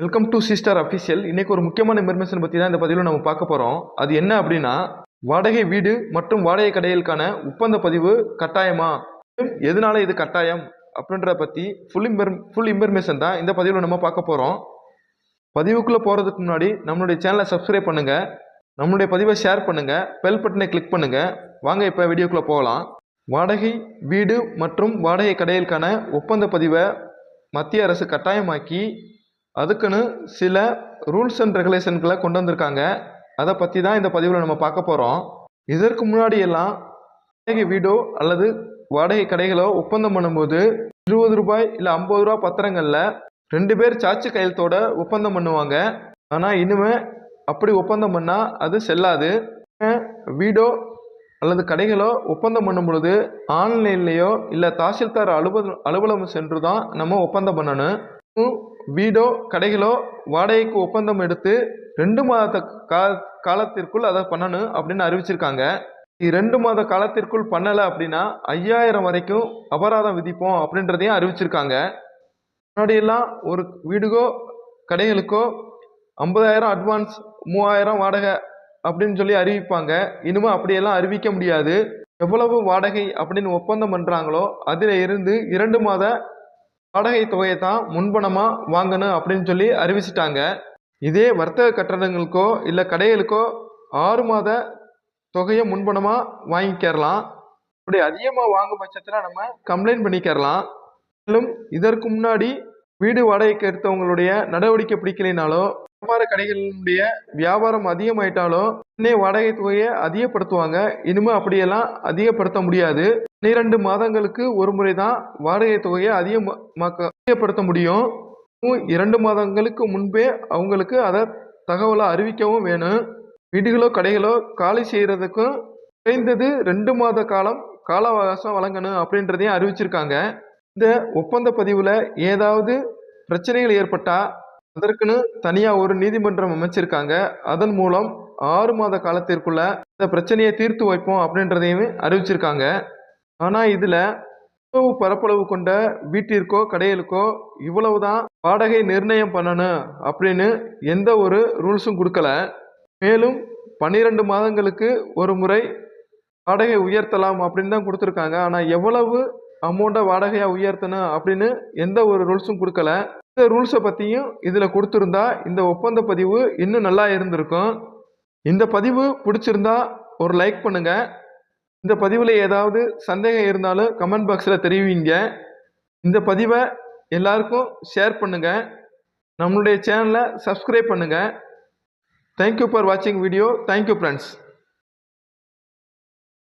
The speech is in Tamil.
வெல்கம் டு சிஸ்டர் அஃபிஷியல் இன்னைக்கு ஒரு முக்கியமான இன்ஃபர்மேஷன் பற்றி தான் இந்த பதிவில் நம்ம பார்க்க போகிறோம் அது என்ன அப்படின்னா வாடகை வீடு மற்றும் வாடகை கடைகளுக்கான ஒப்பந்த பதிவு கட்டாயமா? எதனால இது கட்டாயம்? அப்படின்றத பற்றி ஃபுல் இம்பெர் ஃபுல் இன்ஃபர்மேஷன் தான் இந்த பதிவில் நம்ம பார்க்க போகிறோம் பதிவுக்குள்ளே போகிறதுக்கு முன்னாடி நம்மளுடைய சேனலை சப்ஸ்கிரைப் பண்ணுங்கள் நம்மளுடைய பதிவை ஷேர் பண்ணுங்கள் பெல் பட்டனை கிளிக் பண்ணுங்கள் வாங்க இப்போ வீடியோக்குள்ளே போகலாம். வாடகை வீடு மற்றும் வாடகை கடைகளுக்கான ஒப்பந்த பதிவை மத்திய அரசு கட்டாயமாக்கி அதுக்குன்னு சில ரூல்ஸ் அண்ட் ரெகுலேஷன்களை கொண்டு வந்திருக்காங்க. அதை பற்றி தான் இந்த பதிவில் நம்ம பார்க்க போகிறோம் இதற்கு முன்னாடி எல்லாம் வாடகை வீடோ அல்லது வாடகை கடைகளோ ஒப்பந்தம் பண்ணும்போது இருபது ரூபாய் இல்லை ஐம்பது ரூபா பத்திரங்களில் ரெண்டு பேர் சாட்சி கையெழுத்தோட ஒப்பந்தம் பண்ணுவாங்க. ஆனால் இனிமே அப்படி ஒப்பந்தம் பண்ணால் அது செல்லாது. வீடோ அல்லது கடைகளோ ஒப்பந்தம் பண்ணும் பொழுது ஆன்லைன்லேயோ இல்லை தாசில்தார் அலுவல் அலுவலகம் சென்று தான் நம்ம ஒப்பந்தம் பண்ணணும். வீடோ கடைகளோ வாடகைக்கு ஒப்பந்தம் எடுத்து ரெண்டு மாத கா காலத்திற்குள் அதை பண்ணணும் அப்படின்னு அறிவிச்சிருக்காங்க. ரெண்டு மாத காலத்திற்குள் பண்ணலை அப்படின்னா ஐயாயிரம் வரைக்கும் அபராதம் விதிப்போம் அப்படின்றதையும் அறிவிச்சிருக்காங்க. முன்னாடியெல்லாம் ஒரு வீடுக்கோ கடைகளுக்கோ ஐம்பதாயிரம் அட்வான்ஸ் மூவாயிரம் வாடகை அப்படின்னு சொல்லி அறிவிப்பாங்க. இனிமேல் அப்படியெல்லாம் அறிவிக்க முடியாது. எவ்வளவு வாடகை அப்படின்னு ஒப்பந்தம் பண்ணுறாங்களோ அதில் இருந்து இரண்டு மாத வாடகை தொகையை தான் முன்பணமாக வாங்கணும் அப்படின்னு சொல்லி அறிவிச்சிட்டாங்க. இதே வர்த்தக கட்டடங்களுக்கோ இல்லை கடைகளுக்கோ ஆறு மாத தொகையை முன்பணமாக வாங்கிக்கிறலாம் அப்படி அதிகமாக வாங்கும் பட்சத்தில் நம்ம கம்ப்ளைண்ட் பண்ணிக்கிறலாம் மேலும் இதற்கு முன்னாடி வீடு வாடகைக்கு எடுத்தவங்களுடைய நடவடிக்கை பிடிக்கலைனாலோ வியாபார கடைகளினுடைய வியாபாரம் அதிகமாயிட்டாலும் உடனே வாடகை தொகையை அதிகப்படுத்துவாங்க. இனிமே அப்படியெல்லாம் அதிகப்படுத்த முடியாது. பன்னிரண்டு மாதங்களுக்கு ஒரு முறை தான் வாடகை தொகையை அதிகமாக்க அதிகப்படுத்த முடியும். இரண்டு மாதங்களுக்கு முன்பே அவங்களுக்கு அதை தகவலை அறிவிக்கவும் வேணும். வீடுகளோ கடைகளோ காலி செய்கிறதுக்கும் குறைந்தது ரெண்டு மாத காலம் கால அவகாசம் வழங்கணும் அப்படின்றதையும் அறிவிச்சிருக்காங்க. இந்த ஒப்பந்த பதிவில் ஏதாவது பிரச்சனைகள் ஏற்பட்டால் அதற்குன்னு தனியாக ஒரு நீதிமன்றம் அமைச்சிருக்காங்க. அதன் மூலம் ஆறு மாத காலத்திற்குள்ள இந்த பிரச்சனையை தீர்த்து வைப்போம் அப்படின்றதையும் அறிவிச்சிருக்காங்க. ஆனால் இதில் இவ்வளவு பரப்பளவு கொண்ட வீட்டிற்கோ கடைகளுக்கோ இவ்வளவு தான் வாடகை நிர்ணயம் பண்ணணும் அப்படின்னு எந்த ஒரு ரூல்ஸும் கொடுக்கல. மேலும் பன்னிரெண்டு மாதங்களுக்கு ஒரு முறை வாடகை உயர்த்தலாம் அப்படின்னு தான் கொடுத்துருக்காங்க. ஆனால் எவ்வளவு அமௌண்ட்டை வாடகையாக உயர்த்தணும் அப்படின்னு எந்த ஒரு ரூல்ஸும் கொடுக்கல. இந்த ரூல்ஸை பற்றியும் இதில் கொடுத்துருந்தா இந்த ஒப்பந்த பதிவு இன்னும் நல்லா இருந்திருக்கும். இந்த பதிவு பிடிச்சிருந்தா ஒரு லைக் பண்ணுங்கள் இந்த பதிவில் ஏதாவது சந்தேகம் இருந்தாலும் கமெண்ட் பாக்ஸில் தெரிவிங்க. இந்த பதிவை எல்லாருக்கும் ஷேர் பண்ணுங்கள் நம்மளுடைய சேனலை சப்ஸ்கிரைப் பண்ணுங்கள் தேங்க்யூ ஃபார் வாட்சிங் வீடியோ தேங்க்யூ ஃப்ரெண்ட்ஸ்